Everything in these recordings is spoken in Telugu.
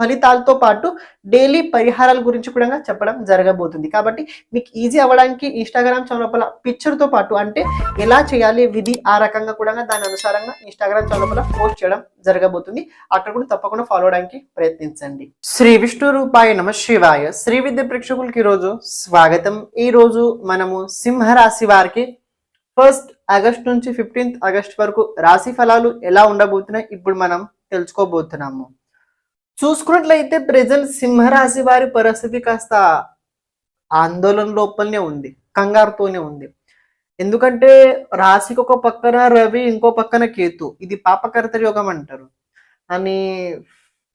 ఫలితాలతో పాటు డైలీ పరిహారాల గురించి కూడా చెప్పడం జరగబోతుంది. కాబట్టి మీకు ఈజీ అవ్వడానికి ఇన్స్టాగ్రామ్ చౌలపల పిక్చర్తో పాటు అంటే ఎలా చేయాలి విధి ఆ రకంగా కూడా దాని అనుసారంగా ఇన్స్టాగ్రామ్ చౌలపల పోస్ట్ చేయడం జరగబోతుంది. అక్కడ కూడా తప్పకుండా ఫాలో అవడానికి ప్రయత్నించండి. శ్రీ విష్ణు రూపాయ నమ శివాయ. శ్రీ విద్య ప్రేక్షకులకి ఈరోజు స్వాగతం. ఈ రోజు మనము సింహరాశి వారికి ఫస్ట్ ఆగస్ట్ నుంచి ఫిఫ్టీన్త్ ఆగస్ట్ వరకు రాశి ఫలాలు ఎలా ఉండబోతున్నాయి ఇప్పుడు మనం తెలుసుకోబోతున్నాము. చూసుకున్నట్లయితే ప్రజెంట్ సింహరాశి వారి పరిస్థితి కాస్త ఆందోళన లోపలనే ఉంది కంగారుతోనే ఉంది. ఎందుకంటే రాశికి ఒక పక్కన రవి ఇంకో పక్కన కేతు. ఇది పాపకర్త యోగం అంటారు. అని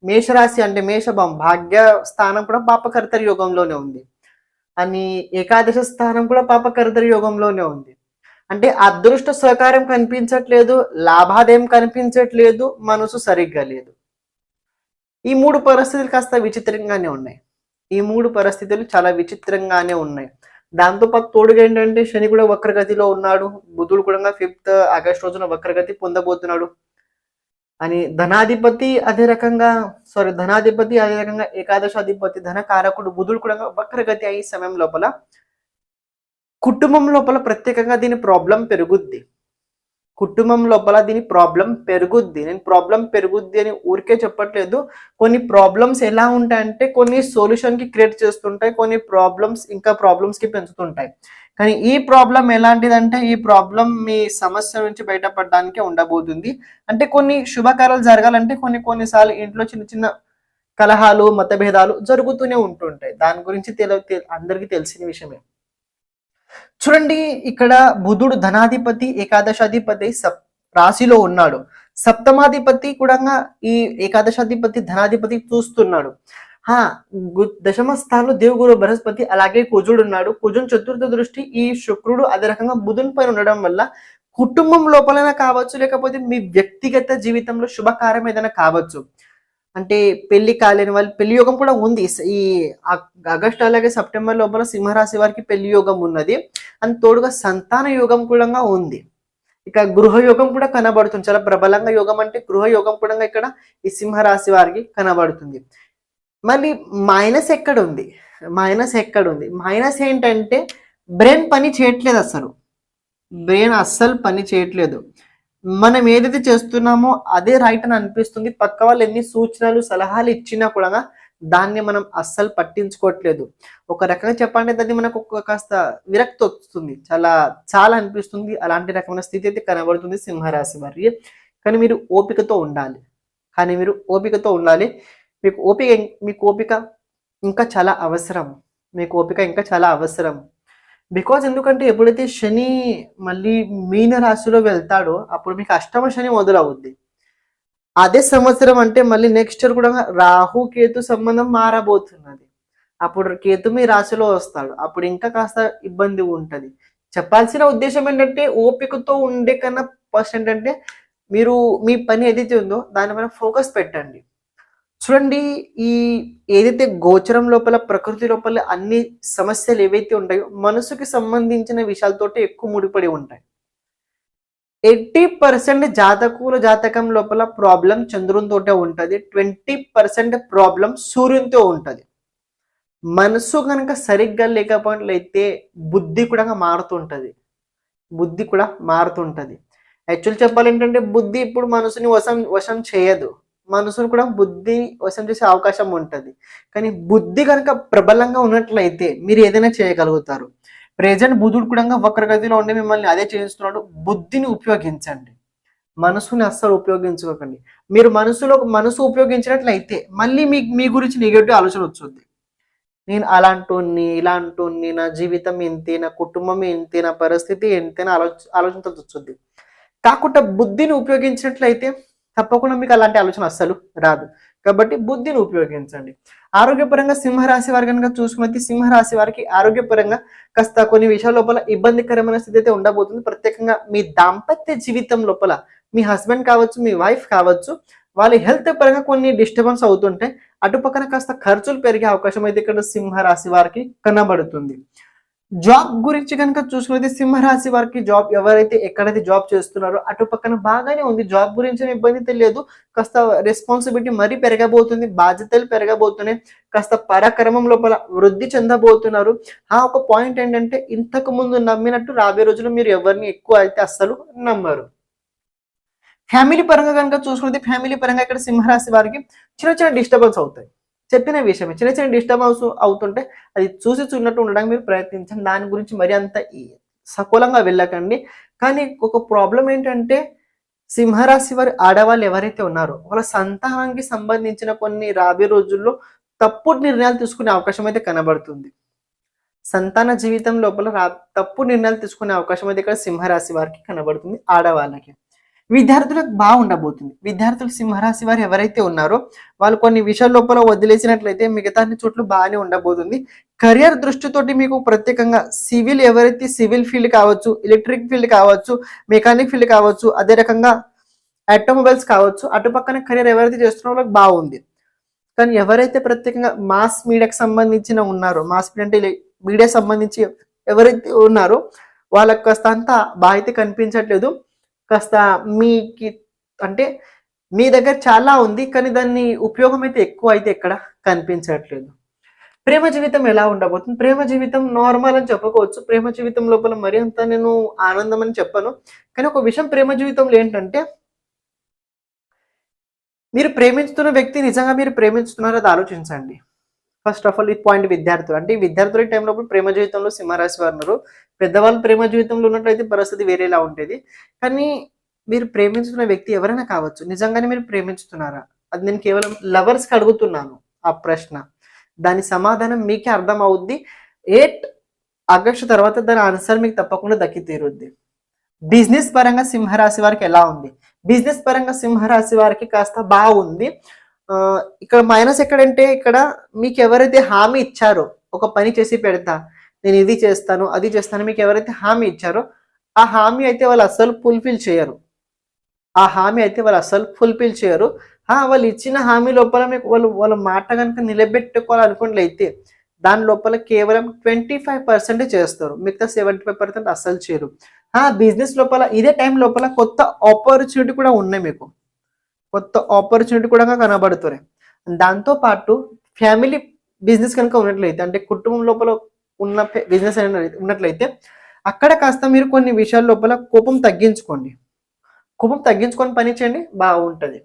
మేషరాశి అంటే మేషభం భాగ్య స్థానం కూడా పాపకర్తరి యోగంలోనే ఉంది. అని ఏకాదశ స్థానం కూడా పాపకర్త యోగంలోనే ఉంది. అంటే అదృష్ట సహకారం కనిపించట్లేదు లాభాదేం కనిపించట్లేదు మనసు సరిగ్గా లేదు. ఈ మూడు పరిస్థితులు కాస్త విచిత్రంగానే ఉన్నాయి. ఈ మూడు పరిస్థితులు చాలా విచిత్రంగానే ఉన్నాయి. దాంతో పాటు తోడుగా ఏంటంటే శని కూడా వక్రగతిలో ఉన్నాడు. బుధుడు కూడా ఫిఫ్త్ ఆగస్ట్ రోజున వక్రగతి పొందబోతున్నాడు. అని ధనాధిపతి అదే రకంగా సారీ ధనాధిపతి అదే రకంగా ఏకాదశాధిపతి ధనకారకుడు బుధుడు కూడా వక్రగతి అయ్యే సమయం లోపల కుటుంబం లోపల ప్రత్యేకంగా దీని ప్రాబ్లం పెరుగుద్ది. కుటుంబం లోపల దీని ప్రాబ్లం పెరుగుద్ది. నేను ప్రాబ్లం పెరుగుద్ది అని ఊరికే చెప్పట్లేదు. కొన్ని ప్రాబ్లమ్స్ ఎలా ఉంటాయంటే కొన్ని సొల్యూషన్కి క్రియేట్ చేస్తుంటాయి కొన్ని ప్రాబ్లమ్స్ ఇంకా ప్రాబ్లమ్స్కి పెంచుతుంటాయి. కానీ ఈ ప్రాబ్లం ఎలాంటిదంటే ఈ ప్రాబ్లం మీ సమస్య నుంచి బయటపడడానికే ఉండబోతుంది. అంటే కొన్ని శుభకార్యాలు జరగాలంటే కొన్ని కొన్నిసార్లు ఇంట్లో చిన్న చిన్న కలహాలు మతభేదాలు జరుగుతూనే ఉంటుంటాయి. దాని గురించి తెల అందరికీ తెలిసిన విషయమే. చూడండి ఇక్కడ బుధుడు ధనాధిపతి ఏకాదశాధిపతి సప్ రాశిలో ఉన్నాడు. సప్తమాధిపతి కూడా ఈ ఏకాదశాధిపతి ధనాధిపతి చూస్తున్నాడు. హా దశమ స్థానంలో దేవగురు బృహస్పతి అలాగే కుజుడు ఉన్నాడు. కుజుని చతుర్థ దృష్టి ఈ శుక్రుడు అదే రకంగా బుధుని పైన ఉండడం వల్ల కుటుంబం లోపలైనా కావచ్చు లేకపోతే మీ వ్యక్తిగత జీవితంలో శుభకారం ఏదైనా కావచ్చు. అంటే పెళ్ళి కాలేని వాళ్ళు పెళ్ళి యోగం కూడా ఉంది. ఈ ఆగస్టు అలాగే సెప్టెంబర్ లోపల సింహరాశి వారికి పెళ్ళి యోగం ఉన్నది. అండ్ తోడుగా సంతాన యోగం కూడా ఉంది. ఇక గృహ యోగం కూడా కనబడుతుంది. చాలా ప్రబలంగా యోగం అంటే గృహ యోగం కూడా ఇక్కడ ఈ సింహరాశి వారికి కనబడుతుంది. మళ్ళీ మైనస్ ఎక్కడ ఉంది మైనస్ ఎక్కడ ఉంది మైనస్ ఏంటంటే బ్రెయిన్ పని చేయట్లేదు అసలు. బ్రెయిన్ అస్సలు పని చేయట్లేదు. మనం ఏదైతే చేస్తున్నామో అదే రైట్ అని అనిపిస్తుంది. పక్క వాళ్ళు ఎన్ని సూచనలు సలహాలు ఇచ్చినా కూడా దాన్ని మనం అస్సలు పట్టించుకోవట్లేదు. ఒక రకంగా చెప్పాలంటే దాన్ని మనకు ఒక కాస్త విరక్తి వస్తుంది. చాలా చాలా అనిపిస్తుంది. అలాంటి రకమైన స్థితి అయితే కనబడుతుంది సింహరాశి వారి కానీ మీరు ఓపికతో ఉండాలి. కానీ మీరు ఓపికతో ఉండాలి. మీకు ఓపిక మీకు ఓపిక ఇంకా చాలా అవసరం. మీకు ఓపిక ఇంకా చాలా అవసరం. బికాజ్ ఎందుకంటే ఎప్పుడైతే శని మళ్ళీ మీన రాశిలో వెళ్తాడో అప్పుడు మీకు అష్టమ శని మొదలవుద్ది. అదే సంవత్సరం అంటే మళ్ళీ నెక్స్ట్ ఇయర్ కూడా రాహు కేతు సంబంధం మారబోతున్నది. అప్పుడు కేతు మీ రాశిలో వస్తాడు. అప్పుడు ఇంకా కాస్త ఇబ్బంది ఉంటుంది. చెప్పాల్సిన ఉద్దేశం ఏంటంటే ఓపికతో ఉండే కన్నా ఫస్ట్ ఏంటంటే మీరు మీ పని ఏదైతే ఉందో దానిపైన ఫోకస్ పెట్టండి. చూడండి ఈ ఏదైతే గోచరం లోపల ప్రకృతి లోపల అన్ని సమస్యలు ఏవైతే ఉంటాయో మనసుకి సంబంధించిన విషయాలతోటి ఎక్కువ ముడిపడి ఉంటాయి. ఎయిటీ పర్సెంట్ జాతకుల జాతకం లోపల ప్రాబ్లం చంద్రునితోటే ఉంటుంది. ట్వంటీ పర్సెంట్ ప్రాబ్లం సూర్యునితో ఉంటుంది. మనసు కనుక సరిగ్గా లేకపోయినట్లయితే బుద్ధి కూడా మారుతుంటది. బుద్ధి కూడా మారుతుంటది. యాక్చువల్ చెప్పాలి ఏంటంటే బుద్ధి ఇప్పుడు మనసుని వశం వశం చేయదు. మనసును కూడా బుద్ధి వశం చేసే అవకాశం ఉంటుంది. కానీ బుద్ధి కనుక ప్రబలంగా ఉన్నట్లయితే మీరు ఏదైనా చేయగలుగుతారు. ప్రజెంట్ బుధుడు కూడా వక్రగతిలో ఉండి మిమ్మల్ని అదే చేయిస్తున్నాడు. బుద్ధిని ఉపయోగించండి. మనసుని అస్సలు ఉపయోగించుకోకండి. మీరు మనసులో మనసు ఉపయోగించినట్లయితే మళ్ళీ మీ మీ గురించి నెగటివ్ ఆలోచన వచ్చుద్ది. నేను అలాంటోన్ని ఇలాంటోన్ని నా జీవితం ఇంతే నా కుటుంబం ఇంతే నా పరిస్థితి ఎంతైనా ఆలోచ ఆలోచనతో వచ్చుద్ది. కాకుండా బుద్ధిని ఉపయోగించినట్లయితే తప్పకుండా మీకు అలాంటి ఆలోచన అస్సలు రాదు. కాబట్టి బుద్ధిని ఉపయోగించండి. ఆరోగ్యపరంగా సింహరాశి వారి కనుక చూసుకున్నది సింహరాశి వారికి ఆరోగ్యపరంగా కాస్త కొన్ని విషయాల లోపల ఇబ్బందికరమైన స్థితి అయితే ఉండబోతుంది. ప్రత్యేకంగా మీ దాంపత్య జీవితం లోపల మీ హస్బెండ్ కావచ్చు మీ వైఫ్ కావచ్చు వాళ్ళ హెల్త్ పరంగా కొన్ని డిస్టర్బెన్స్ అవుతుంటే అటుపక్కన కాస్త ఖర్చులు పెరిగే అవకాశం అయితే ఇక్కడ సింహరాశి వారికి కనబడుతుంది. జాబ్ గురించి కనుక చూసుకున్నది సింహరాశి వారికి జాబ్ ఎవరైతే ఎక్కడైతే జాబ్ చేస్తున్నారో అటు పక్కన బాగానే ఉంది. జాబ్ గురించి ఇబ్బంది తెలియదు కాస్త రెస్పాన్సిబిలిటీ మరీ పెరగబోతుంది. బాధ్యతలు పెరగబోతున్నాయి. కాస్త పరాక్రమం లోపల వృద్ధి చెందబోతున్నారు. ఆ ఒక పాయింట్ ఏంటంటే ఇంతకు ముందు నమ్మినట్టు రాబోయే రోజుల్లో మీరు ఎవరిని ఎక్కువ అయితే అస్సలు నమ్మరు. ఫ్యామిలీ పరంగా కనుక చూసుకుంటే ఫ్యామిలీ పరంగా ఇక్కడ సింహరాశి వారికి చిన్న చిన్న డిస్టర్బెన్స్ అవుతాయి. చెప్పిన విషయమే. చిన్న చిన్న డిస్టర్బెన్స్ అవుతుంటే అది చూసి చూసినట్టు ఉండడానికి మీరు ప్రయత్నించండి. దాని గురించి మరి అంత సకూలంగా వెళ్ళకండి. కానీ ఒక ప్రాబ్లం ఏంటంటే సింహరాశి వారి ఆడవాళ్ళు ఎవరైతే ఉన్నారో వాళ్ళ సంతానానికి సంబంధించిన కొన్ని రాబోయే రోజుల్లో తప్పుడు నిర్ణయాలు తీసుకునే అవకాశం అయితే కనబడుతుంది. సంతాన జీవితం లోపల రా తప్పు నిర్ణయాలు తీసుకునే అవకాశం అయితే ఇక్కడ సింహరాశి వారికి కనబడుతుంది ఆడవాళ్ళకి. విద్యార్థులకు బాగుండబోతుంది విద్యార్థులు సింహరాశి వారు ఎవరైతే ఉన్నారో వాళ్ళు కొన్ని విషయాల లోపల వదిలేసినట్లయితే మిగతా చోట్లు చోట్ల బాగానే ఉండబోతుంది. కెరియర్ దృష్టితోటి మీకు ప్రత్యేకంగా సివిల్ ఎవరైతే సివిల్ ఫీల్డ్ కావచ్చు ఎలక్ట్రిక్ ఫీల్డ్ కావచ్చు మెకానిక్ ఫీల్డ్ కావచ్చు అదే రకంగా ఆటోమొబైల్స్ కావచ్చు అటుపక్కన కెరియర్ ఎవరైతే చేస్తున్నారో వాళ్ళకి బాగుంది. కానీ ఎవరైతే ప్రత్యేకంగా మాస్ మీడియాకి సంబంధించిన ఉన్నారో మాస్ మీడియా అంటే మీడియా సంబంధించి ఎవరైతే ఉన్నారో వాళ్ళకి కాస్త అంత బాధ్యత కనిపించట్లేదు. కాస్త మీకి అంటే మీ దగ్గర చాలా ఉంది కానీ దాన్ని ఉపయోగం అయితే ఎక్కువ అయితే ఎక్కడ కనిపించట్లేదు. ప్రేమ జీవితం ఎలా ఉండబోతుంది? ప్రేమ జీవితం నార్మల్ అని చెప్పుకోవచ్చు ప్రేమ జీవితం లోపల మరి అంత నేను ఆనందం అని చెప్పను. కానీ ఒక విషయం ప్రేమ జీవితంలో ఏంటంటే మీరు ప్రేమించుతున్న వ్యక్తి నిజంగా మీరు ప్రేమించుతున్నారో అది ఆలోచించండి. ఫస్ట్ ఆఫ్ ఆల్ ఈ పాయింట్ విద్యార్థులు. అంటే ఈ విద్యార్థుల టైంలో ప్రేమ జీవితంలో సింహరాశి వారు ఉన్నారు. పెద్దవాళ్ళు ప్రేమ జీవితంలో ఉన్నట్లయితే పరిస్థితి వేరేలా ఉంటుంది కానీ మీరు ప్రేమించుకున్న వ్యక్తి ఎవరైనా కావచ్చు నిజంగానే మీరు ప్రేమించుతున్నారా? అది నేను కేవలం లవర్స్కి అడుగుతున్నాను ఆ ప్రశ్న. దాని సమాధానం మీకే అర్థం అవుద్ది ఎయిట్ ఆగస్టు తర్వాత దాని ఆన్సర్ మీకు తప్పకుండా దక్కి తీరుద్ది. బిజినెస్ పరంగా సింహరాశి వారికి ఎలా ఉంది? బిజినెస్ పరంగా సింహరాశి వారికి కాస్త బాగుంది. ఇక్కడ మైనస్ ఎక్కడంటే ఇక్కడ మీకు ఎవరైతే హామీ ఇచ్చారో ఒక పని చేసి పెడతా నేను ఇది చేస్తాను అది చేస్తాను మీకు ఎవరైతే హామీ ఇచ్చారో ఆ హామీ అయితే వాళ్ళు అస్సలు ఫుల్ఫిల్ చేయరు. ఆ హామీ అయితే వాళ్ళు అస్సలు ఫుల్ఫిల్ చేయరు. వాళ్ళు ఇచ్చిన హామీ లోపల మీకు వాళ్ళు వాళ్ళ మాట కనుక నిలబెట్టుకోవాలనుకున్నట్లయితే దాని లోపల కేవలం ట్వంటీ ఫైవ్ పర్సెంట్ చేస్తారు. మిగతా సెవెంటీ ఫైవ్ పర్సెంట్ అస్సలు చేయరు. బిజినెస్ లోపల ఇదే టైం లోపల కొత్త ఆపర్చునిటీ కూడా ఉన్నాయి మీకు. కొత్త ఆపర్చునిటీ కూడా కనబడుతున్నాయి దాంతో పాటు ఫ్యామిలీ బిజినెస్ కనుక ఉన్నట్లయితే అంటే కుటుంబం లోపల ఉన్న బిజినెస్ ఉన్నట్లయితే అక్కడ కాస్త మీరు కొన్ని విషయాల లోపల కోపం తగ్గించుకోండి. కోపం తగ్గించుకొని పని చేయండి బాగుంటుంది.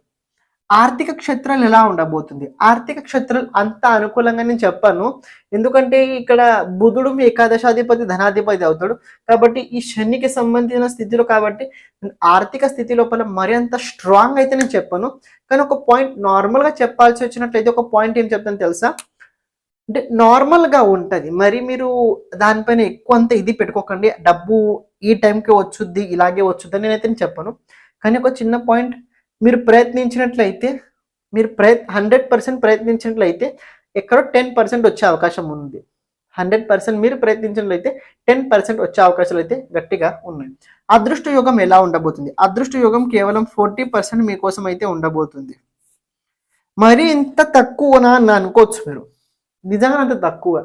ఆర్థిక క్షేత్రాలు ఎలా ఉండబోతుంది? ఆర్థిక క్షేత్రాలు అంత అనుకూలంగా నేను చెప్పాను. ఎందుకంటే ఇక్కడ బుధుడు మీ ఏకాదశాధిపతి ధనాధిపతి అవుతాడు. కాబట్టి ఈ శనికి సంబంధించిన స్థితిలో కాబట్టి ఆర్థిక స్థితి లోపల మరింత స్ట్రాంగ్ అయితే నేను చెప్పాను. కానీ ఒక పాయింట్ నార్మల్గా చెప్పాల్సి వచ్చినట్లయితే ఒక పాయింట్ ఏం చెప్తాను తెలుసా? అంటే నార్మల్గా ఉంటుంది. మరి మీరు దానిపైన ఎక్కువ అంత ఇది పెట్టుకోకండి. డబ్బు ఈ టైంకి వచ్చుద్ది ఇలాగే వచ్చుద్ది నేనైతే చెప్పాను. కానీ ఒక చిన్న పాయింట్ మీరు ప్రయత్నించినట్లయితే మీరు ప్రయత్ హండ్రెడ్ పర్సెంట్ ప్రయత్నించినట్లయితే ఎక్కడో టెన్ పర్సెంట్ వచ్చే అవకాశం ఉంది. హండ్రెడ్ పర్సెంట్ మీరు ప్రయత్నించినట్లయితే టెన్ పర్సెంట్ వచ్చే అవకాశాలు అయితే గట్టిగా ఉన్నాయి. అదృష్ట యోగం ఎలా ఉండబోతుంది? అదృష్ట యోగం కేవలం ఫోర్టీ పర్సెంట్ మీకోసం అయితే ఉండబోతుంది. మరి ఇంత తక్కువనా అని అనుకోవచ్చు మీరు. నిజంగా అంత తక్కువ.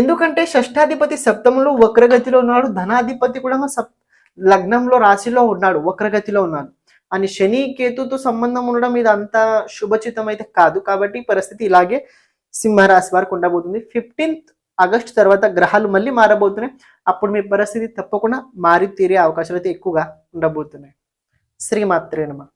ఎందుకంటే షష్టాధిపతి సప్తమంలో వక్రగతిలో ఉన్నాడు. ధనాధిపతి కూడా సప్ లగ్నంలో రాశిలో ఉన్నాడు. వక్రగతిలో ఉన్నాడు. అని శని కేతుతో సంబంధం ఉండడం ఇది అంత శుభచితం అయితే కాదు. కాబట్టి పరిస్థితి ఇలాగే సింహరాశి వారికి ఉండబోతుంది. ఫిఫ్టీన్త్ ఆగస్ట్ తర్వాత గ్రహాలు మళ్ళీ మారబోతున్నాయి. అప్పుడు మీ పరిస్థితి తప్పకుండా మారి తీరే అవకాశాలు అయితే ఎక్కువగా ఉండబోతున్నాయి. శ్రీమాత్రేనమా